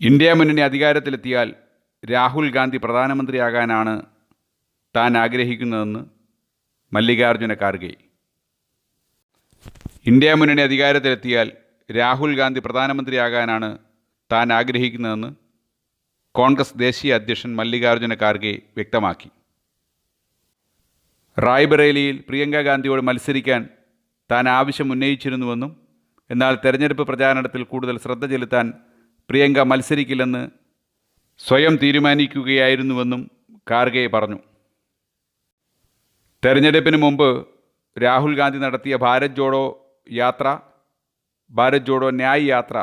India മുന്നണി അധികാരത്തിലെത്തിയാൽ രാഹുൽ ഗാന്ധി പ്രധാനമന്ത്രിയാകാനാണ് താൻ ആഗ്രഹിക്കുന്നതെന്ന് മല്ലികാർജുന ഖാർഗെ. ഇന്ത്യ മുന്നണി അധികാരത്തിലെത്തിയാൽ രാഹുൽ ഗാന്ധി പ്രധാനമന്ത്രിയാകാനാണ് താൻ ആഗ്രഹിക്കുന്നതെന്ന് കോൺഗ്രസ് ദേശീയ അധ്യക്ഷൻ മല്ലികാർജുന ഖാർഗെ വ്യക്തമാക്കി. റായ്ബറേലിയിൽ പ്രിയങ്ക ഗാന്ധിയോട് മത്സരിക്കാൻ താൻ ആവശ്യം ഉന്നയിച്ചിരുന്നുവെന്നും എന്നാൽ തെരഞ്ഞെടുപ്പ് പ്രചാരണത്തിൽ കൂടുതൽ ശ്രദ്ധ ചെലുത്താൻ പ്രിയങ്ക മത്സരിക്കില്ലെന്ന് സ്വയം തീരുമാനിക്കുകയായിരുന്നുവെന്നും ഖാർഗെ പറഞ്ഞു. തെരഞ്ഞെടുപ്പിന് മുമ്പ് രാഹുൽ ഗാന്ധി നടത്തിയ ഭാരത് ജോഡോ യാത്ര ഭാരത് ജോഡോ ന്യായ് യാത്ര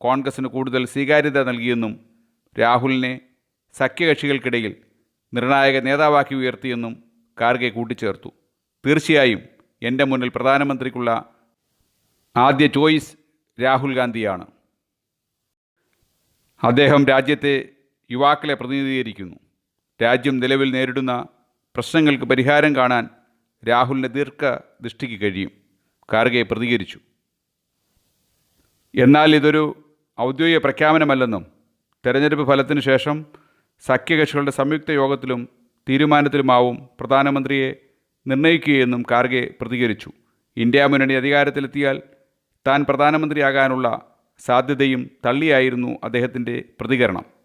കോൺഗ്രസിന് കൂടുതൽ സ്വീകാര്യത നൽകിയെന്നും രാഹുലിനെ സഖ്യകക്ഷികൾക്കിടയിൽ നിർണായക നേതാവാക്കി ഉയർത്തിയെന്നും ഖാർഗെ കൂട്ടിച്ചേർത്തു. തീർച്ചയായും എന്റെ മുന്നിൽ പ്രധാനമന്ത്രിക്കുള്ള ആദ്യ ചോയ്സ് രാഹുൽ ഗാന്ധിയാണ്. അദ്ദേഹം രാജ്യത്തെ യുവാക്കളെ പ്രതിനിധീകരിക്കുന്നു. രാജ്യം നിലവിൽ നേരിടുന്ന പ്രശ്നങ്ങൾക്ക് പരിഹാരം കാണാൻ രാഹുലിന്റെ ദീർഘദൃഷ്ടിക്ക് കഴിയും. ഖാർഗെ പ്രതികരിച്ചു. എന്നാൽ ഇതൊരു ഔദ്യോഗിക പ്രഖ്യാപനമല്ലെന്നും തെരഞ്ഞെടുപ്പ് ഫലത്തിന് ശേഷം സഖ്യകക്ഷികളുടെ സംയുക്ത യോഗത്തിലും തീരുമാനത്തിലുമാവും പ്രധാനമന്ത്രിയെ നിർണയിക്കുകയെന്നും ഖാർഗെ പ്രതികരിച്ചു. ഇന്ത്യ മുന്നണി അധികാരത്തിലെത്തിയാൽ താൻ പ്രധാനമന്ത്രിയാകാനുള്ള സാധ്യതയും തള്ളിയായിരുന്നു അദ്ദേഹത്തിന്റെ പ്രതികരണം.